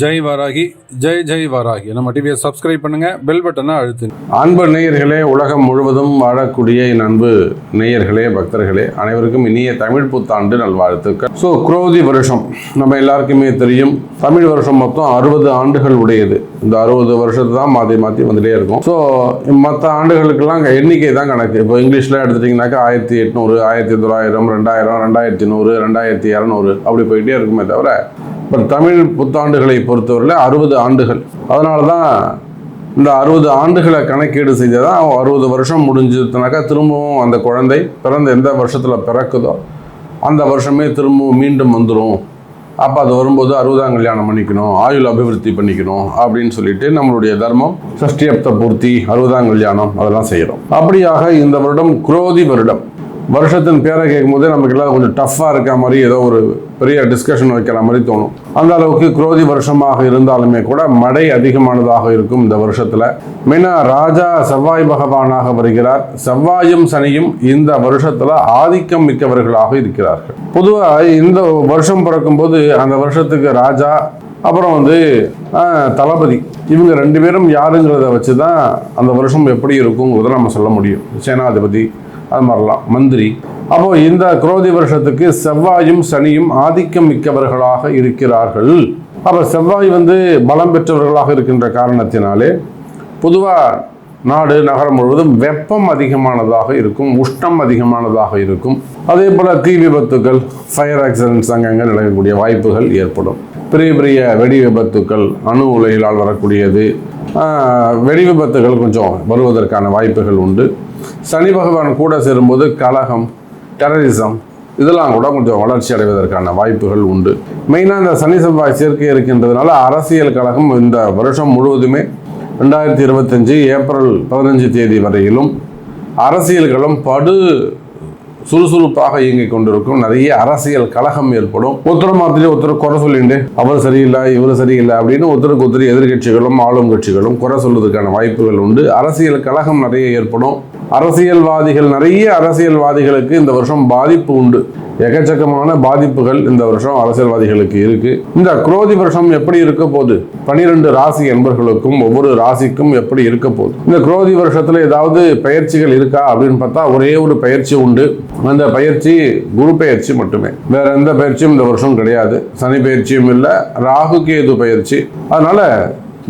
ஜெய் வாராகி ஜெய் ஜெய் வாராகி. நம்ம டிவியை சப்ஸ்கிரைப் பண்ணுங்க பெல் பட்டனை அழுத்து. அன்பு நேயர்களே உலகம் முழுவதும் வாழக்கூடிய என் அன்பு நேயர்களே பக்தர்களே அனைவருக்கும் இனிய தமிழ் புத்தாண்டு நல்வாழ்த்துக்கள். ஸோ குரோதி வருஷம் நம்ம எல்லாருக்குமே தெரியும். தமிழ் வருஷம் மொத்தம் அறுபது ஆண்டுகள் உடையது. இந்த அறுபது வருஷத்தை தான் மாற்றி மாற்றி வந்துட்டே இருக்கும். ஸோ மற்ற ஆண்டுகளுக்கெல்லாம் எண்ணிக்கை தான் கணக்கு. இப்போ இங்கிலீஷில் எடுத்துட்டிங்கனாக்கா ஆயிரத்தி எட்நூறு ஆயிரத்தி தொள்ளாயிரம் ரெண்டாயிரம் ரெண்டாயிரத்தி நூறு ரெண்டாயிரத்தி இரநூறு அப்படி போயிட்டே இருக்குமே தவிர இப்போ தமிழ் புத்தாண்டுகளை பொறுத்தவரையில் அறுபது ஆண்டுகள். அதனால தான் இந்த அறுபது ஆண்டுகளை கணக்கீடு செய்ததான் அறுபது வருஷம் முடிஞ்சதுனாக்கா திரும்பவும் அந்த குழந்தை பிறந்த எந்த வருஷத்தில் பிறக்குதோ அந்த வருஷமே திரும்பவும் மீண்டும் வந்துடும் அப்போ அது வரும்போது அறுபதாம் கல்யாணம் பண்ணிக்கணும் ஆயுள் அபிவிருத்தி பண்ணிக்கணும் அப்படின்னு சொல்லிட்டு நம்மளுடைய தர்மம் சஷ்டியப்த பூர்த்தி அறுபதாம் கல்யாணம் அதெல்லாம் செய்கிறோம் அப்படியாக இந்த வருடம் குரோதி வருடம். வருஷத்தின் பேரை கேட்கும்போது நமக்கு எல்லாம் கொஞ்சம் டஃப்பாக இருக்க மாதிரி ஏதோ ஒரு பெரிய டிஸ்கஷன் வைக்கிற மாதிரி தோணும். அந்த அளவுக்கு குரோதி வருஷமாக இருந்தாலுமே கூட மழை அதிகமானதாக இருக்கும் இந்த வருஷத்தில். மெயினாக ராஜா செவ்வாய் பகவானாக வருகிறார். செவ்வாயும் சனியும் இந்த வருஷத்தில் ஆதிக்கம் மிக்கவர்களாக இருக்கிறார்கள். பொதுவாக இந்த வருஷம் பிறக்கும்போது அந்த வருஷத்துக்கு ராஜா அப்புறம் வந்து தளபதி இவங்க ரெண்டு பேரும் யாருங்கிறத வச்சு தான் அந்த வருஷம் எப்படி இருக்குங்கிறத நம்ம சொல்ல முடியும். சேனாதிபதி அது மாதிரிலாம் மந்திரி. அப்போ இந்த குரோதி வருஷத்துக்கு செவ்வாயும் சனியும் ஆதிக்கம் மிக்கவர்களாக இருக்கிறார்கள். அப்போ செவ்வாய் வந்து பலம் பெற்றவர்களாக இருக்கின்ற காரணத்தினாலே பொதுவாக நாடு நகரம் முழுவதும் வெப்பம் அதிகமானதாக இருக்கும் உஷ்ணம் அதிகமானதாக இருக்கும். அதே போல் தீ விபத்துக்கள் ஃபயர் ஆக்சிடென்ட்ஸ் அங்கங்கே நடக்கக்கூடிய வாய்ப்புகள் ஏற்படும். பெரிய பெரிய வெடி விபத்துக்கள் அணு உலைகளால் வரக்கூடியது. வெடி விபத்துகள் கொஞ்சம் வருவதற்கான வாய்ப்புகள் உண்டு. சனி பகவான் கூட சேரும்போது கலகம் டெரரிசம் இதெல்லாம் கூட கொஞ்சம் வளர்ச்சி அடைவதற்கான வாய்ப்புகள் உண்டு. மெயினாக இந்த சனி செவ்வாய் சேர்க்கை இருக்கின்றதுனால அரசியல் கழகம் இந்த வருஷம் முழுவதுமே ரெண்டாயிரத்தி இருபத்தஞ்சு ஏப்ரல் பதினஞ்சு தேதி வரையிலும் அரசியல்களும் படு சுறுசுறுப்பாக இயங்கிக் கொண்டிருக்கும். நிறைய அரசியல் கழகம் ஏற்படும். ஒருத்தர் மாதிரி ஒருத்தர் குறை சொல்லிண்டு அவர் சரியில்லை இவர் சரியில்லை அப்படின்னு ஒருத்தருக்கு ஒருத்தர் எதிர்கட்சிகளும் ஆளும் கட்சிகளும் குறை சொல்வதற்கான வாய்ப்புகள் உண்டு. அரசியல் கழகம் நிறைய ஏற்படும். அரசியல்வாதிகள் நிறைய அரசியல்வாதிகளுக்கு இந்த வருஷம் பாதிப்பு உண்டு. எக்கச்சக்கமான பாதிப்புகள் இந்த வருஷம் அரசியல்வாதிகளுக்கு இருக்கு. இந்த குரோதி வருஷம் எப்படி இருக்க போது பனிரெண்டு ராசி என்பர்களுக்கும் ஒவ்வொரு ராசிக்கும் எப்படி இருக்க போகுது? இந்த குரோதி வருஷத்துல ஏதாவது பயிற்சிகள் இருக்கா அப்படின்னு பார்த்தா ஒரே ஒரு பயிற்சி உண்டு. அந்த பயிற்சி குரு பயிற்சி மட்டுமே. வேற எந்த பயிற்சியும் இந்த வருஷம் கிடையாது. சனி பயிற்சியும் இல்லை ராகு கேது பயிற்சி. அதனால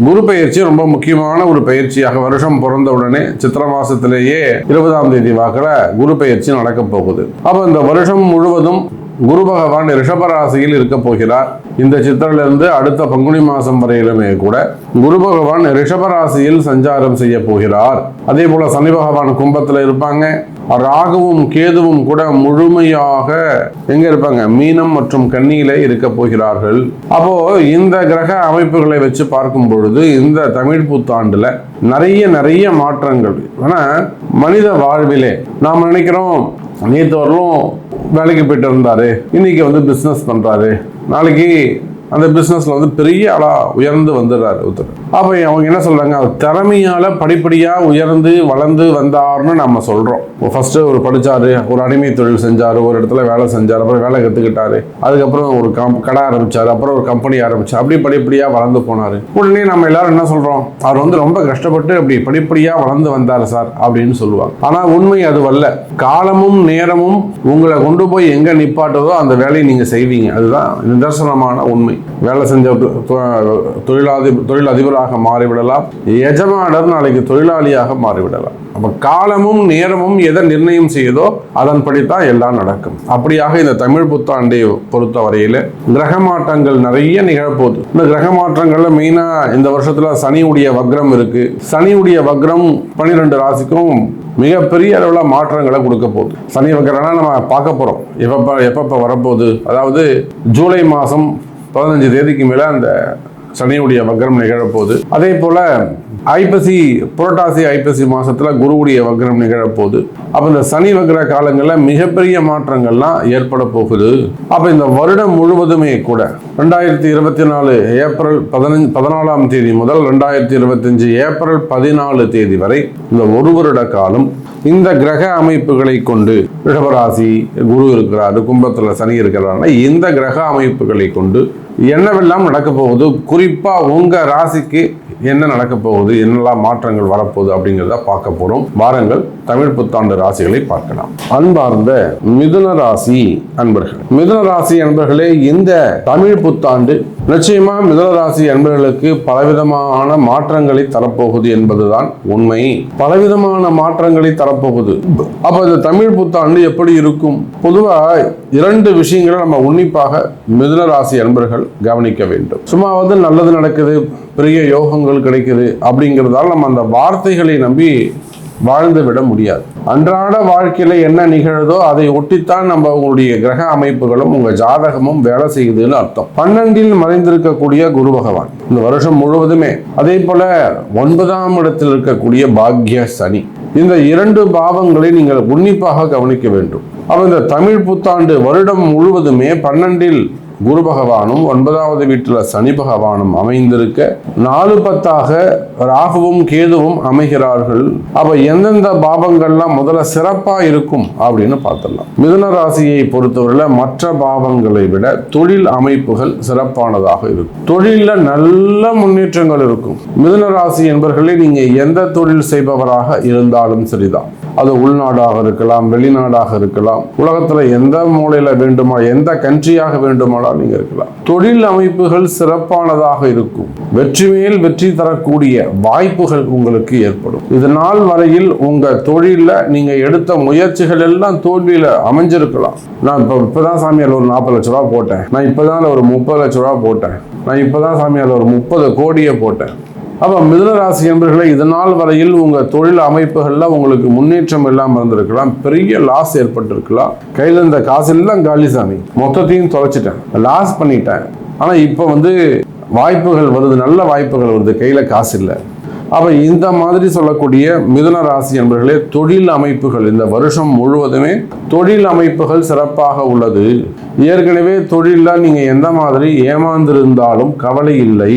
குரு பயிற்சி ரொம்ப முக்கியமான ஒரு பயிற்சியாக வருஷம் பிறந்த உடனே சித்திர மாசத்திலேயே இருபதாம் தேதி வாக்கில் குரு பயிற்சி நடக்க போகுது. அப்போ இந்த வருஷம் முழுவதும் குரு பகவான் ரிஷபராசியில் இருக்க போகிறார். இந்த சித்திரிலிருந்து அடுத்த பங்குனி மாசம் வரையிலுமே கூட குரு பகவான் ரிஷபராசியில் சஞ்சாரம் செய்ய போகிறார். அதே போல சனி பகவான் கும்பத்தில் இருப்பாங்க. ராகுவும் கேதுவும் கூட முழுமையாக எங்க இருப்பாங்க? மீனம் மற்றும் கன்னியில இருக்க போகிறார்கள். அப்போ இந்த கிரக அமைப்புகளை வச்சு பார்க்கும் பொழுது இந்த தமிழ் புத்தாண்டுல நிறைய நிறைய மாற்றங்கள். ஆனா மனித வாழ்விலே நாம் நினைக்கிறோம் நேற்று வரலும் வேலைக்கு போயிட்டு இருந்தார். இன்னைக்கு வந்து பிஸ்னஸ் பண்ணுறாரு நாளைக்கு அந்த பிஸ்னஸில் வந்து பெரிய ஆளாக உயர்ந்து வந்துடுறாரு ஒருத்தர். அப்போ அவங்க என்ன சொல்கிறாங்க அவர் திறமையால படிப்படியாக உயர்ந்து வளர்ந்து வந்தார்னு நம்ம சொல்கிறோம் ஃபஸ்ட்டு ஒரு படித்தார் ஒரு அடிமை தொழில் செஞ்சார் ஒரு இடத்துல வேலை செஞ்சார் அப்புறம் வேலை கற்றுக்கிட்டாரு அதுக்கப்புறம் ஒரு கம் கடை ஆரம்பித்தார் அப்புறம் ஒரு கம்பெனி ஆரம்பிச்சாரு அப்படி படிப்படியாக வளர்ந்து போனார். உடனே நம்ம எல்லாரும் என்ன சொல்கிறோம் அவர் வந்து ரொம்ப கஷ்டப்பட்டு அப்படி படிப்படியாக வளர்ந்து வந்தார் சார் அப்படின்னு சொல்லுவாங்க. ஆனால் உண்மை அது வரல காலமும் நேரமும் உங்களை கொண்டு போய் எங்கே நிப்பாட்டுதோ அந்த வேலையை நீங்கள் செய்வீங்க. அதுதான் நிதர்சனமான உண்மை. வேலை செஞ்ச தொழிலாதி தொழிலதிபராக மாறிவிடலாம். எஜமானர் நாளைக்கு தொழிலாளியாக மாறிவிடலாம். அப்ப காலமும் நேரமும் எதை நிர்ணயம் செய்யுதோ அதன்படி தான் எல்லாம் நடக்கும். அப்படியாக இந்த தமிழ் புத்தாண்டை பொறுத்த வரையில கிரக மாற்றங்கள் நிறைய நிகழப்போகுது. இந்த கிரக மாற்றங்கள்ல மெயினா இந்த வருஷத்துல சனியுடைய வக்ரம் இருக்கு. சனியுடைய வக்ரம் பன்னிரெண்டு ராசிக்கும் மிகப்பெரிய அளவில் மாற்றங்களை கொடுக்க போகுது. சனி வக்கரம்னா நம்ம பார்க்க போகிறோம் எப்பப்போ எப்பப்போ வரப்போகுது? அதாவது ஜூலை மாதம் பதினஞ்சு தேதிக்கு மேலே அந்த சனியுடைய வக்ரம் நிகழப்போகுது. அதே போல் ஐப்பசி புரட்டாசி ஐப்பசி மாசத்துல குருவுடைய வக்ரம் நிகழப்போகுது. அப்போ இந்த சனி வக்ர காலங்களில் மிகப்பெரிய மாற்றங்கள்லாம் ஏற்பட போகுது. அப்போ இந்த வருடம் முழுவதுமே கூட ரெண்டாயிரத்தி இருபத்தி நாலு ஏப்ரல் பதினஞ்சு பதினாலாம் தேதி முதல் ரெண்டாயிரத்தி இருபத்தஞ்சு ஏப்ரல் பதினாலு தேதி வரை இந்த ஒரு வருட காலம் இந்த கிரக அமைப்புகளை கொண்டு ரிஷபராசி குரு இருக்கிறாரு கும்பத்தில் சனி இருக்கிறாருன்னா இந்த கிரக அமைப்புகளை கொண்டு என்னவெல்லாம் நடக்க போகுது? குறிப்பாக உங்கள் ராசிக்கு என்ன நடக்க போகுது? என்னெல்லாம் மாற்றங்கள் வரப்போகுது அப்படிங்கிறத பார்க்க போகிறோம் வாரங்கள் தமிழ் புத்தாண்டு ராசிகளை பார்க்கலாம். அன்பார்ந்த மிதுன ராசி அன்பர்கள் மிதுன ராசி அன்பர்களே இந்த தமிழ் புத்தாண்டு நிச்சயமா மிதனராசி அன்பர்களுக்கு பலவிதமான மாற்றங்களை தரப்போகுது என்பதுதான் உண்மை. பலவிதமான மாற்றங்களை தரப்போகுது. அப்ப இந்த தமிழ் புத்தாண்டு எப்படி இருக்கும்? பொதுவா இரண்டு விஷயங்களை நம்ம உன்னிப்பாக மிதனராசி அன்பர்கள் கவனிக்க வேண்டும். சும்மா வந்து நல்லது நடக்குது பெரிய யோகங்கள் கிடைக்குது அப்படிங்கிறதால நம்ம அந்த வார்த்தைகளை நம்பி வாழ்ந்து விட முடியாது. அன்றாட வாழ்க்கையில என்ன நிகழுதோ அதை ஒட்டித்தான் நம்ம உங்களுடைய கிரக அமைப்புகளும் உங்க ஜாதகமும் வேலை செய்யுதுன்னு அர்த்தம். பன்னெண்டில் மறைந்திருக்கக்கூடிய குரு பகவான். இந்த வருஷம் முழுவதுமே அதே போல ஒன்பதாம் இடத்தில் இருக்கக்கூடிய பாக்ய சனி. இந்த இரண்டு பாவங்களை நீங்கள் உன்னிப்பாக கவனிக்க வேண்டும். அப்ப இந்த தமிழ் புத்தாண்டு வருடம் முழுவதுமே பன்னெண்டில் குரு பகவானும் ஒன்பதாவது வீட்டில் சனி பகவானும் அமைந்திருக்க நாலு பத்தாக ராகுவும் கேதுவும் அமைகிறார்கள். அப்ப எந்தெந்த பாவங்கள்லாம் முதல்ல சிறப்பா இருக்கும் அப்படின்னு பார்த்துடலாம். மிதுன ராசியை பொறுத்தவரையில் மற்ற பாவங்களை விட தொழில் அமைப்புகள் சிறப்பானதாக இருக்கும். தொழில நல்ல முன்னேற்றங்கள் இருக்கும். மிதுன ராசி என்பவர்களே நீங்க எந்த தொழில் செய்பவராக இருந்தாலும் சரிதான். அது உள்நாடாக இருக்கலாம் வெளிநாடாக இருக்கலாம். உலகத்தில் எந்த மூலையில் வேண்டுமா எந்த கண்ட்ரியாக வேண்டுமானால் நீங்கள் இருக்கலாம். தொழில் அமைப்புகள் சிறப்பானதாக இருக்கும். வெற்றி மேல் வெற்றி தரக்கூடிய வாய்ப்புகள் உங்களுக்கு ஏற்படும். இது நாள் வரையில் உங்கள் தொழிலில் நீங்கள் எடுத்த முயற்சிகள் எல்லாம் தோல்வியில் அமைஞ்சிருக்கலாம். நான் இப்போ இப்போ தான் சாமியால் ஒரு நாற்பது லட்ச ரூபா போட்டேன். நான் இப்போதான் ஒரு முப்பது லட்ச ரூபா போட்டேன். நான் இப்பதான் சாமியால் ஒரு முப்பது கோடியை போட்டேன். அப்போ மிதுனராசி என்பர்களை இதனால் வரையில் உங்கள் தொழில் அமைப்புகளில் உங்களுக்கு முன்னேற்றம் இல்லாமல் இருந்திருக்கலாம். பெரிய லாஸ் ஏற்பட்டிருக்கலாம். கையில் இருந்த காசெல்லாம் காலி சாமி. மொத்தத்தையும் தொலைச்சிட்டேன். லாஸ் பண்ணிட்டேன். ஆனால் இப்போ வந்து வாய்ப்புகள் வருது. நல்ல வாய்ப்புகள் வருது. கையில் காசு இல்லை. அப்போ இந்த மாதிரி சொல்லக்கூடிய மிதுன ராசி என்பர்களே தொழில் அமைப்புகள் இந்த வருஷம் முழுவதுமே தொழில் அமைப்புகள் சிறப்பாக உள்ளது. ஏற்கனவே தொழிலில் நீங்கள் எந்த மாதிரி ஏமாந்திருந்தாலும் கவலை இல்லை.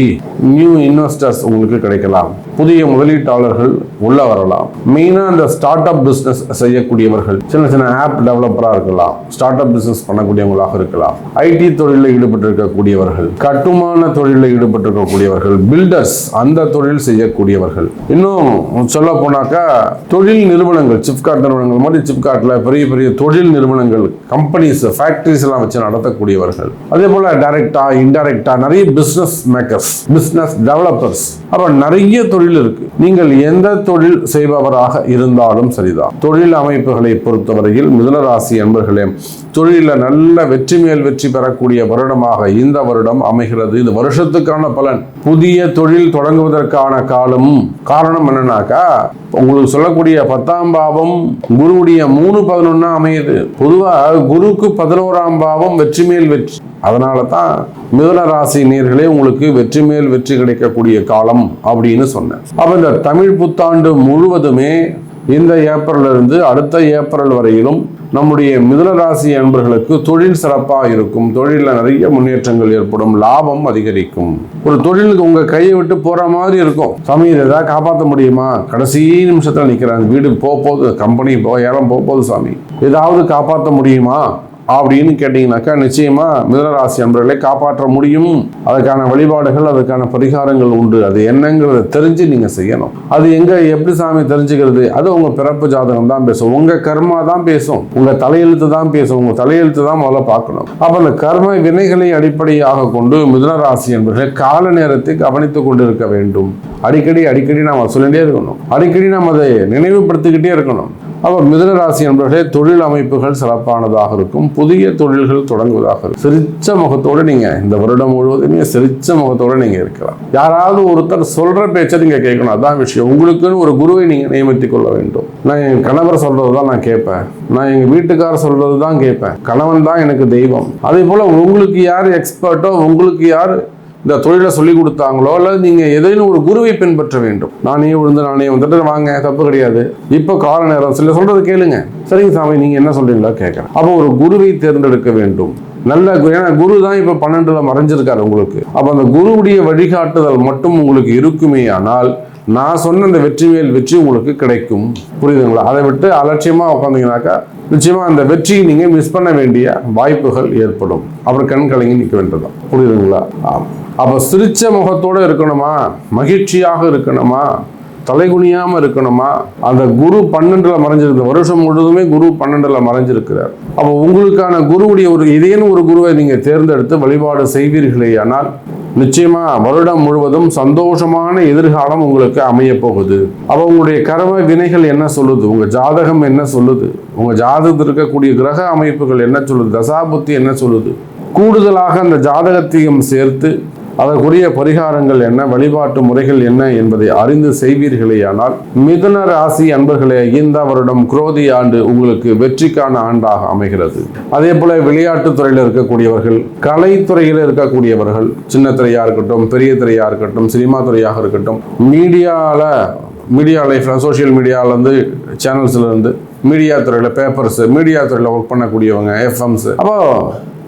நியூ இன்வெஸ்டர்ஸ் உங்களுக்கு கிடைக்கலாம். புதிய முதலீட்டாளர்கள் உள்ள வரலாம். மெயினாக அந்த ஸ்டார்ட் அப் பிஸ்னஸ் செய்யக்கூடியவர்கள் சின்ன சின்ன ஆப் டெவலப்பராக இருக்கலாம். ஸ்டார்ட் அப் பிஸ்னஸ் பண்ணக்கூடியவங்களாக இருக்கலாம். ஐடி தொழிலில் ஈடுபட்டிருக்கக்கூடியவர்கள் கட்டுமான தொழிலில் ஈடுபட்டிருக்கக்கூடியவர்கள் பில்டர்ஸ் அந்த தொழில் செய்யக்கூடியவர்கள். இன்னும் சொல்ல போனாக்கா தொழில் நிறுவனங்கள் சிப்காட் நிறுவனங்கள் மாதிரி சிப்கார்ட்டில் பெரிய பெரிய தொழில் நிறுவனங்கள் கம்பெனிஸ் ஃபேக்டரிஸ் எல்லாம் வச்சு நடத்தக்கூடியவர்கள். அதே போல டைரக்டா இன்டைரக்டா நிறைய பிசினஸ் மேக்கர்ஸ் பிசினஸ் டெவலப்பர்ஸ் அப்புறம் நிறைய தொழில் இருக்கு. நீங்கள் எந்த தொழில் செய்பவராக இருந்தாலும் சரிதான். தொழில் அமைப்புகளை பொறுத்தவரையில் மிதுனராசி என்பர்களே தொழிலில் நல்ல வெற்றி மேல் வெற்றி பெறக்கூடிய வருடமாக இந்த வருடம் அமைகிறது. இது வருஷத்துக்கான பலன். புதிய தொழில் தொடங்குவதற்கான காலம். காரணம் என்னன்னாக்கா உங்களுக்கு சொல்லக்கூடிய பத்தாம் பாவம் குருவுடைய மூணு பதினொன்னா அமையுது. பொதுவாக குருக்கு பதினோராம் பாவம் வெற்றி மேல் வெற்றி. அதனால தான் மிதுன ராசி நேர்களே உங்களுக்கு வெற்றி மேல் வெற்றி கிடைக்கக்கூடிய காலம் அப்படின்னு சொன்னேன். அப்ப இந்த தமிழ் புத்தாண்டு முழுவதுமே இந்த ஏப்ரல் இருந்து அடுத்த ஏப்ரல் வரையிலும் நம்முடைய மிதுன ராசி அன்பர்களுக்கு தொழில் சிறப்பாக இருக்கும். தொழிலில் நிறைய முன்னேற்றங்கள் ஏற்படும். லாபம் அதிகரிக்கும். ஒரு தொழிலுக்கு உங்கள் கையை விட்டு போகிற மாதிரி இருக்கும். சமயம் எதாவது ஏதாவது காப்பாற்ற முடியுமா? கடைசி நிமிஷத்தில் நிற்கிறாங்க வீடு போக போகுது கம்பெனி போ ஏலம் போக போகுது சாமி. ஏதாவது காப்பாற்ற முடியுமா? அப்படின்னு கேட்டிங்கனாக்கா நிச்சயமாக மிதனராசி அன்பர்களை காப்பாற்ற முடியும். அதுக்கான வழிபாடுகள் அதுக்கான பரிகாரங்கள் உண்டு. அது என்னங்கிறத தெரிஞ்சு நீங்கள் செய்யணும். அது எங்கே எப்படி சாமி தெரிஞ்சுக்கிறது? அது உங்கள் பிறப்பு ஜாதகம் தான் பேசும். உங்கள் கர்மா தான் பேசும். உங்கள் தலையெழுத்து தான் பேசும். உங்கள் தலையெழுத்து தான் முதல்ல பார்க்கணும். அப்போ அந்த கர்ம வினைகளை அடிப்படையாக கொண்டு மிதனராசி என்பர்கள் கால நேரத்தை கவனித்துக் கொண்டிருக்க வேண்டும். அடிக்கடி அடிக்கடி நாம் சொல்லிட்டே இருக்கணும். அடிக்கடி நாம் அதை நினைவுபடுத்திக்கிட்டே இருக்கணும். அப்போ மிதுன ராசி என்பவர்களே தொழில் அமைப்புகள் சிறப்பானதாக இருக்கும். புதிய தொழில்கள் தொடங்குவதாக இருக்கும். சிரிச்ச முகத்தோடு நீங்கள் இந்த வருடம் முழுவதுமே சிரிச்ச முகத்தோடு நீங்கள் இருக்கலாம். யாராவது ஒருத்தர் சொல்கிற பேச்சை நீங்கள் கேட்கணும். அதான் விஷயம். உங்களுக்குன்னு ஒரு குருவை நீங்கள் நியமித்துக் கொள்ள வேண்டும். நான் என் கணவர் சொல்கிறது தான் நான் கேட்பேன். நான் எங்கள் வீட்டுக்காரர் சொல்கிறது தான் கேட்பேன். கணவன் தான் எனக்கு தெய்வம். அதே போல் உங்களுக்கு யார் எக்ஸ்பர்ட்டோ உங்களுக்கு யார் இந்த தொழிலை சொல்லி கொடுத்தாங்களோ அல்லது நீங்கள் ஏதேனும் ஒரு குருவை பின்பற்ற வேண்டும். நானே விழுந்து நானே வந்துட்டு வாங்க தப்பு கிடையாது. இப்போ கால நேரம் சில சொல்கிறது கேளுங்க. சரிங்க சாமி நீங்கள் என்ன சொல்கிறீங்களா கேட்குறேன். அப்போ ஒரு குருவை தேர்ந்தெடுக்க வேண்டும். நல்ல ஏன்னா குரு தான் இப்போ பன்னெண்டுல மறைஞ்சிருக்காரு உங்களுக்கு. அப்போ அந்த குருவுடைய வழிகாட்டுதல் மட்டும் உங்களுக்கு இருக்குமே ஆனால் நான் சொன்ன அந்த வெற்றி மேல் வெற்றி உங்களுக்கு கிடைக்கும். புரியுதுங்களா? அதை விட்டு அலட்சியமாக உட்காந்திங்கனாக்கா நிச்சயமாக அந்த வெற்றியை நீங்கள் மிஸ் பண்ண வேண்டிய வாய்ப்புகள் ஏற்படும். அப்புறம் கண் கலங்கி நிற்க வேண்டியதான் புரியுதுங்களா? ஆமாம் அப்போ சிரிச்ச முகத்தோடு இருக்கணுமா? மகிழ்ச்சியாக இருக்கணுமா? தலைகுனியாமல் இருக்கணுமா? அந்த குரு பன்னெண்டில் மறைஞ்சிருக்கு வருஷம் முழுவதுமே குரு பன்னெண்டில் மறைஞ்சிருக்கிறார். அப்போ உங்களுக்கான குருவுடைய ஒரு இதேன்னு ஒரு குருவை நீங்கள் தேர்ந்தெடுத்து வழிபாடு செய்வீர்களே ஆனால் நிச்சயமா வருடம் முழுவதும் சந்தோஷமான எதிர்காலம் உங்களுக்கு அமைய போகுது. அப்போ உங்களுடைய கர்ம வினைகள் என்ன சொல்லுது? உங்கள் ஜாதகம் என்ன சொல்லுது? உங்கள் ஜாதகத்தில் இருக்கக்கூடிய கிரக அமைப்புகள் என்ன சொல்லுது? தசாபுத்தி என்ன சொல்லுது? கூடுதலாக அந்த ஜாதகத்தையும் சேர்த்து அதற்குரிய பரிகாரங்கள் என்ன வழிபாட்டு முறைகள் என்ன என்பதை அறிந்து செய்வீர்களேயானால் மிதுன ராசி அன்பர்களே இந்த வருடம் குரோதி ஆண்டு உங்களுக்கு வெற்றிக்கான ஆண்டாக அமைகிறது. அதே போல விளையாட்டுத் துறையில் இருக்கக்கூடியவர்கள் கலைத்துறையில் இருக்கக்கூடியவர்கள் சின்ன திரையா இருக்கட்டும் பெரிய திரையா இருக்கட்டும் சினிமா துறையாக இருக்கட்டும் மீடியாவில் மீடியா லைஃப்பில் சோஷியல் மீடியாவிலேருந்து சேனல்ஸ்லேருந்து மீடியா துறையில் பேப்பர்ஸ் மீடியா துறையில் ஒர்க் பண்ணக்கூடியவங்க எஃப்எம்ஸ் அப்போ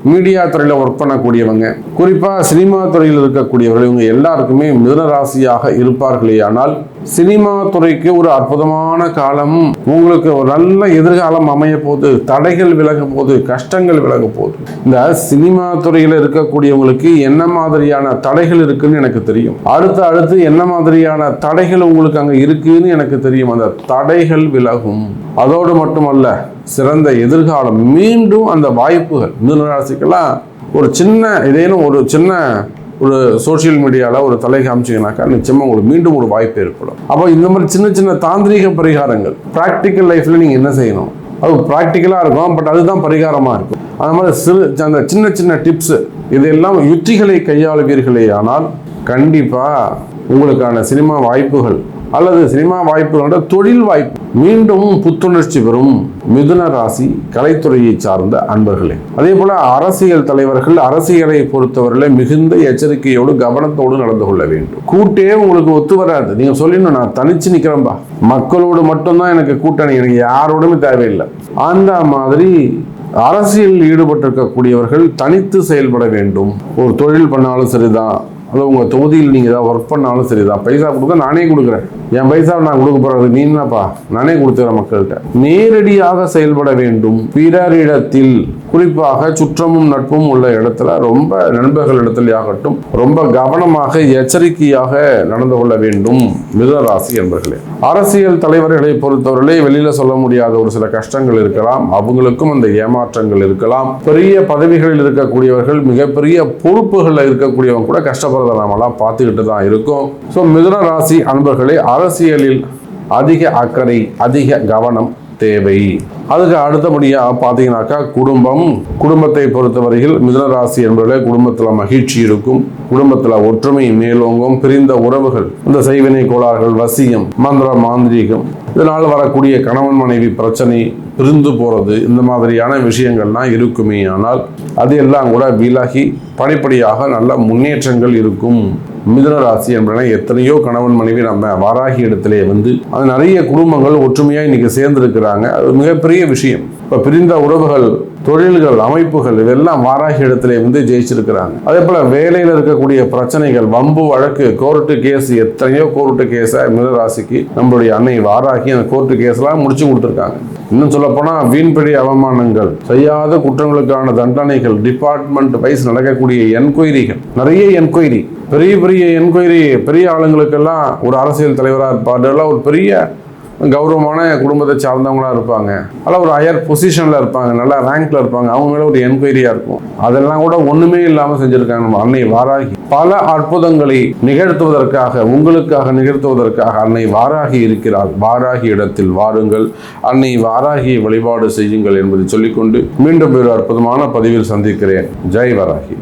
மீடியா துறையில் ஒர்க் பண்ணக்கூடியவங்க குறிப்பாக சினிமா துறையில் இருக்கக்கூடியவர்கள் இவங்க எல்லாருக்குமே மிதனராசியாக இருப்பார்களே. ஆனால் சினிமா துறைக்கு ஒரு அற்புதமான காலம் உங்களுக்கு ஒரு நல்ல எதிர்காலம் அமைய போது தடைகள் விலக போது கஷ்டங்கள் விலக போது இந்த சினிமா துறையில் இருக்கக்கூடியவங்களுக்கு என்ன மாதிரியான தடைகள் இருக்குன்னு எனக்கு தெரியும். அடுத்து அடுத்து என்ன மாதிரியான தடைகள் உங்களுக்கு அங்கே இருக்குன்னு எனக்கு தெரியும். அந்த தடைகள் விலகும். அதோடு மட்டுமல்ல சிறந்த எதிர்காலம் மீண்டும் அந்த வாய்ப்புகள் மிதுனராசிக்கெல்லாம் ஒரு சின்ன இதேனும் ஒரு சின்ன ஒரு சோஷியல் மீடியாவில் ஒரு தலை காமிச்சிங்கனாக்கா நிச்சயமாக உங்களுக்கு மீண்டும் ஒரு வாய்ப்பு ஏற்படும். அப்போ இந்த மாதிரி சின்ன சின்ன தாந்திரீக பரிகாரங்கள் ப்ராக்டிக்கல் லைஃப்பில் நீங்கள் என்ன செய்யணும்? அது ப்ராக்டிக்கலாக இருக்கும் பட் அதுதான் பரிகாரமாக இருக்கும். அந்த மாதிரி சிறு அந்த சின்ன சின்ன டிப்ஸு இதெல்லாம் யுத்திகளை கையாளுவீர்களே ஆனால் கண்டிப்பாக உங்களுக்கான சினிமா வாய்ப்புகள் அல்லது சினிமா வாய்ப்புகளோட தொழில் வாய்ப்பு மீண்டும் புத்துணர்ச்சி பெறும் மிதுன ராசி கலைத்துறையை சார்ந்த அன்பர்களே. அதே போல அரசியல் தலைவர்கள் அரசியலை பொறுத்தவரையில மிகுந்த எச்சரிக்கையோடு கவனத்தோடு நடந்து கொள்ள வேண்டும். கூட்டே உங்களுக்கு ஒத்து வராது. நீங்க சொல்லணும் நான் தனிச்சு நிக்கிறேன்பா மக்களோடு மட்டும்தான் எனக்கு கூட்டணி. எனக்கு யாரோடுமே தேவையில்லை. அந்த மாதிரி அரசியலில் ஈடுபட்டிருக்கக்கூடியவர்கள் தனித்து செயல்பட வேண்டும். ஒரு தொழில் பண்ணாலும் சரிதான். அது உங்கள் தொகுதியில் நீங்கள் ஏதாவது ஒர்க் பண்ணாலும் சரிதான். பைசா கொடுக்க நானே கொடுக்குறேன். என் பைசா நான் கொடுக்க போகிறது நீ என்னப்பா? நானே கொடுத்துறேன் மக்கள்கிட்ட. நேரடியாக செயல்பட வேண்டும். பிறரிடத்தில் குறிப்பாக சுற்றமும் நட்பும் உள்ள இடத்துல ரொம்ப நண்பர்கள் இடத்துல ஆகட்டும் ரொம்ப கவனமாக எச்சரிக்கையாக நடந்து கொள்ள வேண்டும். மிதராசி என்பர்களே. அரசியல் தலைவர்களை பொறுத்தவர்களே வெளியில சொல்ல முடியாத ஒரு சில கஷ்டங்கள் இருக்கலாம். அவங்களுக்கும் அந்த ஏமாற்றங்கள் இருக்கலாம். பெரிய பதவிகளில் இருக்கக்கூடியவர்கள் மிகப்பெரிய பொறுப்புகளில் இருக்கக்கூடியவங்க கூட கஷ்டப்படுறத நாமெல்லாம் பார்த்துக்கிட்டு தான் இருக்கோம். ஸோ மிதுன ராசி அன்பர்களே அரசியலில் அதிக அக்கறை அதிக கவனம் தேவை. அதுக்கு அடுத்தபடியாக பார்த்தீங்கன்னாக்கா குடும்பம். குடும்பத்தை பொறுத்தவரையில் மிதனராசி என்பதில் குடும்பத்தில் மகிழ்ச்சி இருக்கும் குடும்பத்தில் ஒற்றுமை மேலோங்கும் பிரிந்த உறவுகள் இந்த செய்வினை கோளாறுகள் வசியம் மந்திர மாந்திரீகம் இதனால் வரக்கூடிய கணவன் மனைவி பிரச்சனை பிரிந்து போகிறது இந்த மாதிரியான விஷயங்கள்லாம் இருக்குமே. ஆனால் அது எல்லாம் கூட விலகி படிப்படியாக நல்ல முன்னேற்றங்கள் இருக்கும். மிதுன ராசி என்பன எத்தனையோ கணவன் மனைவி நம்ம வாராகி இடத்திலே வந்து அது நிறைய குடும்பங்கள் ஒற்றுமையாக இன்னைக்கு சேர்ந்துருக்கிறாங்க. அது மிகப்பெரிய விஷயம். இப்போ பிரிந்த உறவுகள் தொழில்கள் அமைப்புகள் இதெல்லாம் வாராகி இடத்திலே வந்து ஜெயிச்சிருக்கிறாங்க. அதே போல வேலையில் இருக்கக்கூடிய பிரச்சனைகள் வம்பு வழக்கு கோர்ட்டு கேஸ் எத்தனையோ கோர்ட்டு கேஸை மிதராசிக்கு நம்மளுடைய அன்னை வாராகி அந்த கோர்ட்டு கேஸ்லாம் முடிச்சு கொடுத்துருக்காங்க. இன்னும் சொல்ல போனா வீண்படி அவமானங்கள் செய்யாத குற்றங்களுக்கான தண்டனைகள் டிபார்ட்மெண்ட் வைஸ் நடக்கக்கூடிய என்கொயரிகள் நிறைய என்கொயரி பெரிய பெரிய என்கொயரி பெரிய ஆளுங்களுக்கெல்லாம் ஒரு அரசியல் தலைவராக இருப்பார். ஒரு பெரிய கௌரவமான குடும்பத்தை சார்ந்தவங்களா இருப்பாங்க. அதில் ஒரு ஹையர் பொசிஷனில் இருப்பாங்க. நல்லா ரேங்க்ல இருப்பாங்க. அவங்க மேலே ஒரு என்கொயரியாக இருக்கும். அதெல்லாம் கூட ஒன்றுமே இல்லாமல் செஞ்சுருக்காங்க நம்ம அன்னை வாராகி. பல அற்புதங்களை நிகழ்த்துவதற்காக உங்களுக்காக நிகழ்த்துவதற்காக அன்னை வாராகி இருக்கிறார் வாராகி இடத்தில் வாருங்கள். அன்னை வாராகியை வழிபாடு செய்யுங்கள் என்பதை சொல்லிக்கொண்டு மீண்டும் ஒரு அற்புதமான பதிவில் சந்திக்கிறேன். ஜெய் வாராகி.